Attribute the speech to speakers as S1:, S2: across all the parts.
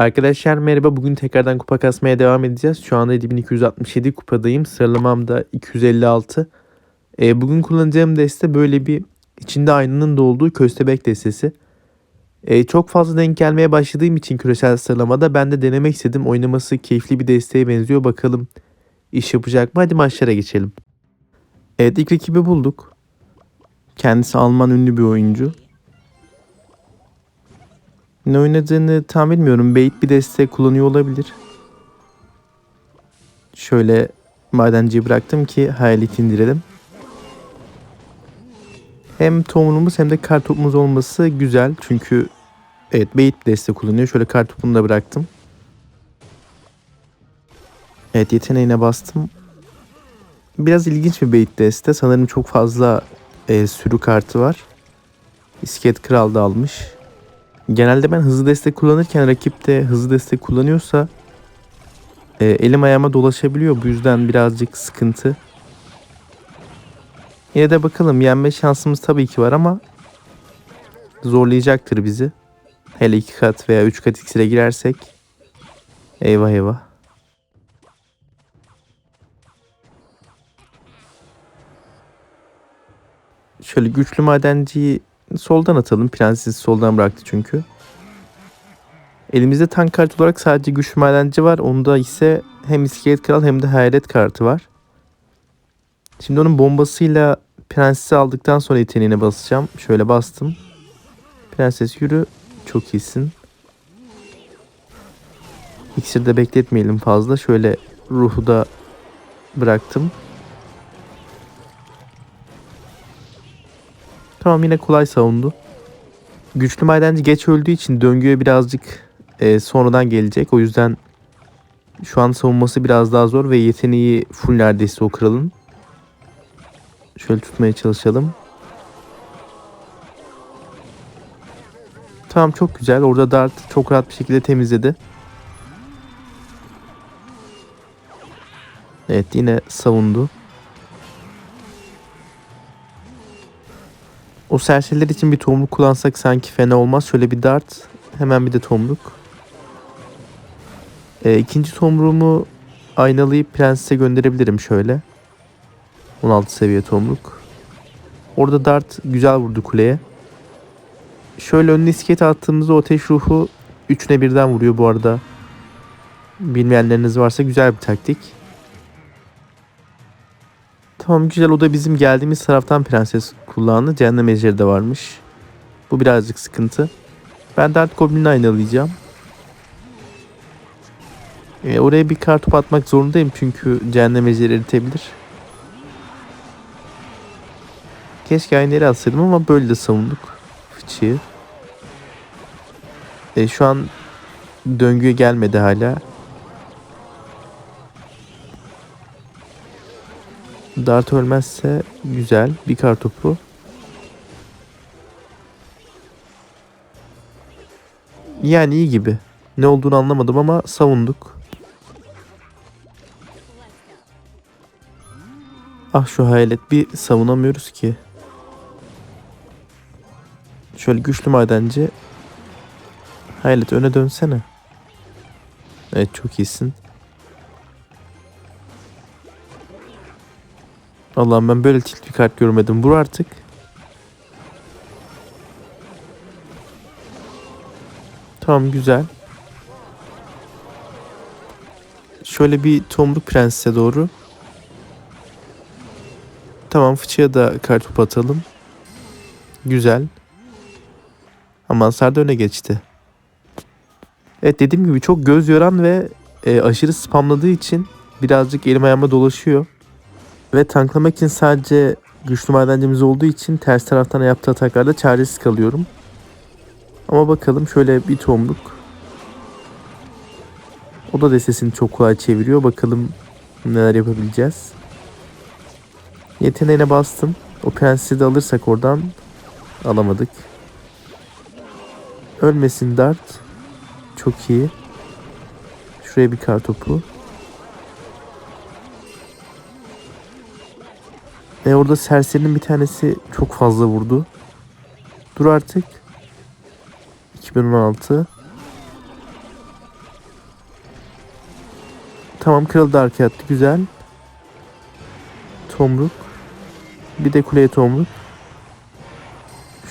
S1: Arkadaşlar merhaba. Bugün tekrardan kupa kasmaya devam edeceğiz. Şu anda 7267 kupadayım. Sıralamam da 256. Ee, bugün kullanacağım deste böyle bir içinde aynanın da olduğu köstebek destesi. Ee, çok fazla denk gelmeye başladığım için küresel sıralamada ben de denemek istedim. Oynaması keyifli bir desteğe benziyor. Bakalım iş yapacak mı? Hadi maçlara geçelim. Evet ilk rakibi bulduk. Kendisi Alman ünlü bir oyuncu. Ne oynadığını tam bilmiyorum. Bait bir destek kullanıyor olabilir. Şöyle madenciyi bıraktım ki hayalet indirelim. Hem tohumumuz hem de kar topumuz olması güzel. Çünkü evet bait bir destek kullanıyor. Şöyle kar topunu da bıraktım. Evet yeteneğine bastım. Biraz ilginç bir bait deste. Sanırım çok fazla e, sürü kartı var. İsket Kral da almış. Genelde ben hızlı destek kullanırken rakip de hızlı destek kullanıyorsa e, elim ayağıma dolaşabiliyor. Bu yüzden birazcık sıkıntı. Yine de bakalım yenme şansımız tabii ki var ama zorlayacaktır bizi. Hele iki kat veya üç kat iksire girersek eyvah eyvah. Şöyle güçlü madenciyi soldan atalım. Prenses soldan bıraktı çünkü. Elimizde tank kart olarak sadece güçlü madenci var. Onda ise hem iskelet kral hem de hayalet kartı var. Şimdi onun bombasıyla prensesi aldıktan sonra yeteneğine basacağım. Şöyle bastım. Prenses yürü. Çok iyisin. İksirde bekletmeyelim fazla. Şöyle ruhu da bıraktım. Tamam yine kolay savundu. Güçlü madenci geç öldüğü için döngüye birazcık e, sonradan gelecek. O yüzden şu an savunması biraz daha zor ve yeteneği full neredeyse o kralın. Şöyle tutmaya çalışalım. Tamam çok güzel. Orada Dart çok rahat bir şekilde temizledi. Evet yine savundu. O serseriler için bir tohumluk kullansak sanki fena olmaz. Şöyle bir dart. Hemen bir de tohumluk. E, ikinci tomruğumu aynalayıp prensese gönderebilirim şöyle. 16 seviye tomruk. Orada dart güzel vurdu kuleye. Şöyle önüne iskelet attığımızda o ateş ruhu 3'üne birden vuruyor bu arada. Bilmeyenleriniz varsa güzel bir taktik. Tamam güzel o da bizim geldiğimiz taraftan prenses kullandı. Cehennem ejderi de varmış. Bu birazcık sıkıntı. Ben Dart Goblin'i aynalayacağım. E, oraya bir kartop atmak zorundayım çünkü cehennem ejderi eritebilir. Keşke aynı atsaydım ama böyle de savunduk. Fıçıyı. E, şu an döngüye gelmedi hala. Dart ölmezse güzel. Bir kar topu. Yani iyi gibi. Ne olduğunu anlamadım ama savunduk. Ah şu hayalet bir savunamıyoruz ki. Şöyle güçlü madenci. Hayalet öne dönsene. Evet çok iyisin. Allah'ım ben böyle tilt bir kart görmedim. Vur artık. Tamam güzel. Şöyle bir tomruk prensese doğru. Tamam fıçıya da kartopu atalım. Güzel. Ama hasar da öne geçti. Evet dediğim gibi çok göz yoran ve e, aşırı spamladığı için birazcık elim ayağıma dolaşıyor. Ve tanklamak için sadece güçlü madencimiz olduğu için ters taraftan yaptığı ataklarda çaresiz kalıyorum. Ama bakalım şöyle bir tohumluk. O da destesini çok kolay çeviriyor. Bakalım neler yapabileceğiz. Yeteneğine bastım. O prensi de alırsak oradan alamadık. Ölmesin dart. Çok iyi. Şuraya bir kar topu. E orada serserinin bir tanesi çok fazla vurdu. Dur artık. 2016. Tamam kırıldı arkaya attı. Güzel. Tomruk. Bir de kuleye tomruk.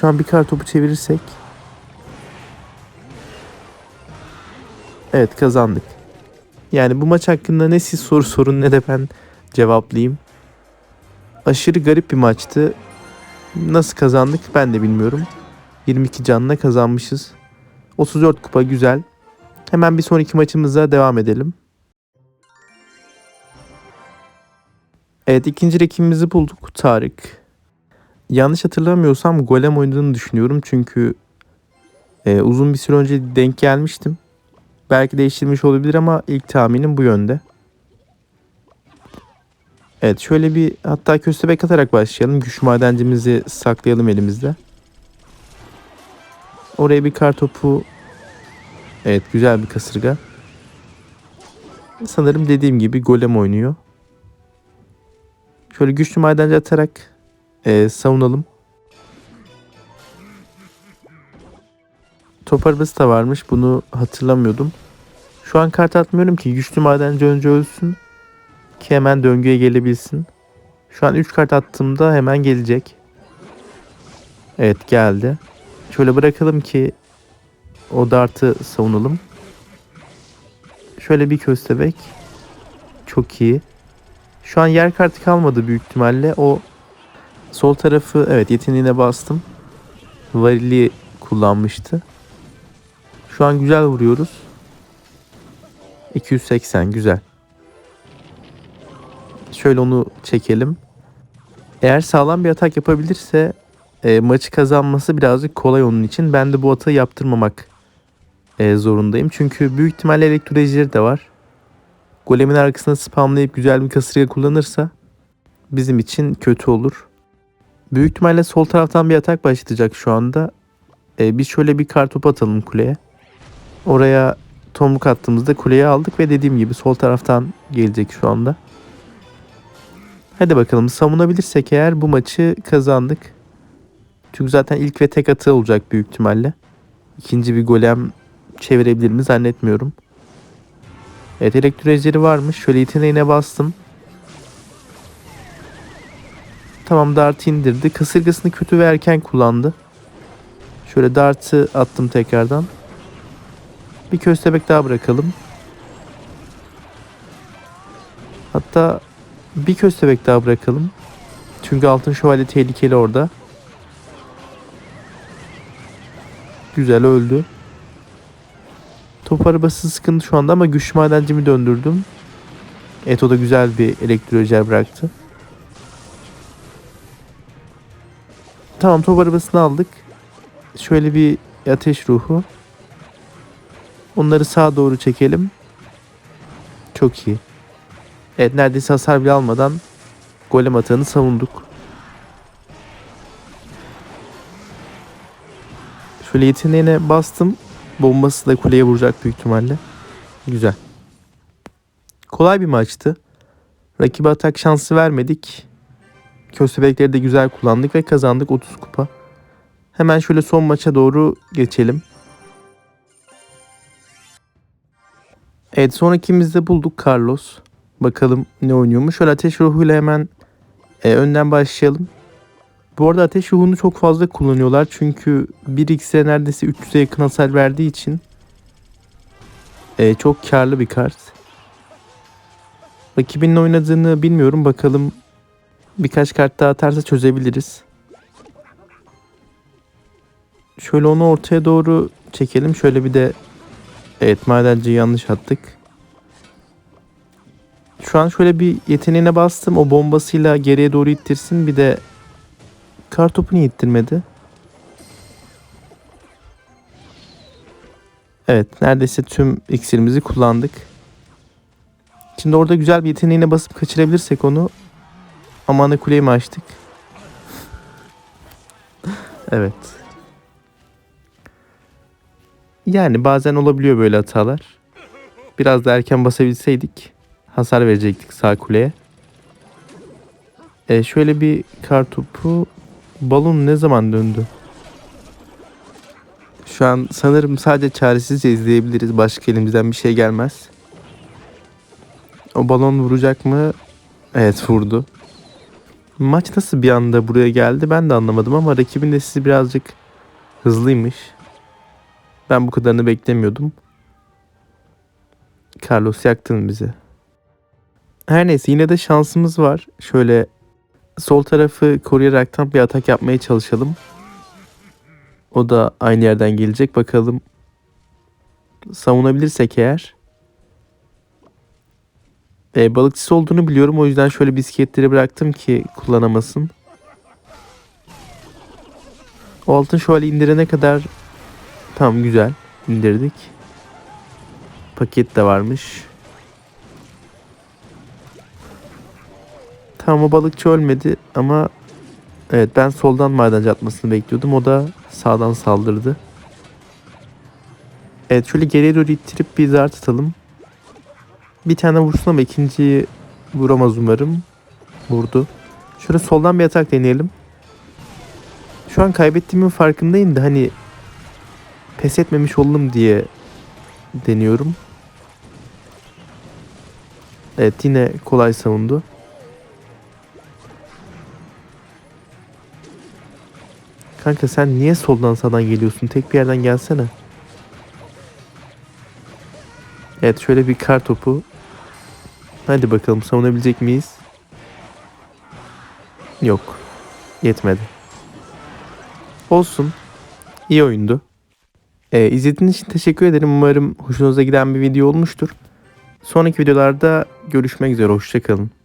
S1: Şu an bir kar topu çevirirsek. Evet kazandık. Yani bu maç hakkında ne siz soru sorun ne de ben cevaplayayım. Aşırı garip bir maçtı. Nasıl kazandık ben de bilmiyorum. 22 canla kazanmışız. 34 kupa güzel. Hemen bir sonraki maçımıza devam edelim. Evet ikinci rakibimizi bulduk Tarık. Yanlış hatırlamıyorsam golem oynadığını düşünüyorum çünkü e, uzun bir süre önce denk gelmiştim. Belki değiştirmiş olabilir ama ilk tahminim bu yönde. Evet şöyle bir hatta köstebek atarak başlayalım. Güç madencimizi saklayalım elimizde. Oraya bir kar topu. Evet güzel bir kasırga. Sanırım dediğim gibi golem oynuyor. Şöyle güçlü madenci atarak e, savunalım. Top arabası da varmış. Bunu hatırlamıyordum. Şu an kart atmıyorum ki güçlü madenci önce ölsün. Ki hemen döngüye gelebilsin. Şu an 3 kart attığımda hemen gelecek. Evet geldi. Şöyle bırakalım ki o dartı savunalım. Şöyle bir köstebek. Çok iyi. Şu an yer kartı kalmadı büyük ihtimalle. O sol tarafı evet yeteneğine bastım. Varili kullanmıştı. Şu an güzel vuruyoruz. 280 güzel. Şöyle onu çekelim. Eğer sağlam bir atak yapabilirse e, maçı kazanması birazcık kolay onun için. Ben de bu atağı yaptırmamak e, zorundayım. Çünkü büyük ihtimalle elektrolojleri de var. Golemin arkasına spamlayıp güzel bir kasırga kullanırsa bizim için kötü olur. Büyük ihtimalle sol taraftan bir atak başlayacak şu anda. E, biz şöyle bir kartopu atalım kuleye. Oraya tomruk attığımızda kuleye aldık ve dediğim gibi sol taraftan gelecek şu anda. Hadi bakalım savunabilirsek eğer bu maçı kazandık. Çünkü zaten ilk ve tek atı olacak büyük ihtimalle. İkinci bir golem çevirebilir mi zannetmiyorum. Evet elektrolojleri varmış. Şöyle yeteneğine bastım. Tamam dartı indirdi. Kasırgasını kötü ve erken kullandı. Şöyle dartı attım tekrardan. Bir köstebek daha bırakalım. Hatta bir köstebek daha bırakalım. Çünkü altın şövalye tehlikeli orada. Güzel öldü. Top arabası sıkıntı şu anda ama güç madencimi döndürdüm. Evet o da güzel bir elektrolijer bıraktı. Tamam top arabasını aldık. Şöyle bir ateş ruhu. Onları sağa doğru çekelim. Çok iyi. Evet neredeyse hasar bile almadan golem atağını savunduk. Şöyle yeteneğine bastım. Bombası da kuleye vuracak büyük ihtimalle. Güzel. Kolay bir maçtı. Rakibe atak şansı vermedik. Köstebekleri de güzel kullandık ve kazandık 30 kupa. Hemen şöyle son maça doğru geçelim. Evet sonrakimizde bulduk Carlos. Bakalım ne oynuyormuş. Şöyle ateş ruhuyla hemen e, önden başlayalım. Bu arada ateş ruhunu çok fazla kullanıyorlar. Çünkü 1x'e neredeyse 300'e yakın hasar verdiği için e, çok karlı bir kart. Rakibinin oynadığını bilmiyorum. Bakalım birkaç kart daha atarsa çözebiliriz. Şöyle onu ortaya doğru çekelim. Şöyle bir de evet madenciyi yanlış attık. Şu an şöyle bir yeteneğine bastım. O bombasıyla geriye doğru ittirsin. Bir de kar topu niye ittirmedi? Evet neredeyse tüm iksirimizi kullandık. Şimdi orada güzel bir yeteneğine basıp kaçırabilirsek onu. Amanı kuleyi mi açtık? evet. Yani bazen olabiliyor böyle hatalar. Biraz da erken basabilseydik hasar verecektik sağ kuleye. E şöyle bir kar topu balon ne zaman döndü? Şu an sanırım sadece çaresizce izleyebiliriz. Başka elimizden bir şey gelmez. O balon vuracak mı? Evet vurdu. Maç nasıl bir anda buraya geldi ben de anlamadım ama rakibin de sizi birazcık hızlıymış. Ben bu kadarını beklemiyordum. Carlos yaktın bizi. Her neyse yine de şansımız var. Şöyle sol tarafı koruyaraktan bir atak yapmaya çalışalım. O da aynı yerden gelecek. Bakalım savunabilirsek eğer. E, balıkçısı olduğunu biliyorum. O yüzden şöyle bisikletleri bıraktım ki kullanamasın. O altın şövalye indirene kadar tam güzel indirdik. Paket de varmış. Tamam o balıkçı ölmedi ama evet ben soldan madenci atmasını bekliyordum. O da sağdan saldırdı. Evet şöyle geriye doğru ittirip bir zar tutalım. Bir tane vursun ama ikinciyi vuramaz umarım. Vurdu. Şöyle soldan bir atak deneyelim. Şu an kaybettiğimin farkındayım da hani pes etmemiş oldum diye deniyorum. Evet yine kolay savundu. Kanka sen niye soldan sağdan geliyorsun? Tek bir yerden gelsene. Evet şöyle bir kar topu. Hadi bakalım savunabilecek miyiz? Yok. Yetmedi. Olsun. İyi oyundu. Ee, izlediğiniz için teşekkür ederim. Umarım hoşunuza giden bir video olmuştur. Sonraki videolarda görüşmek üzere. Hoşçakalın.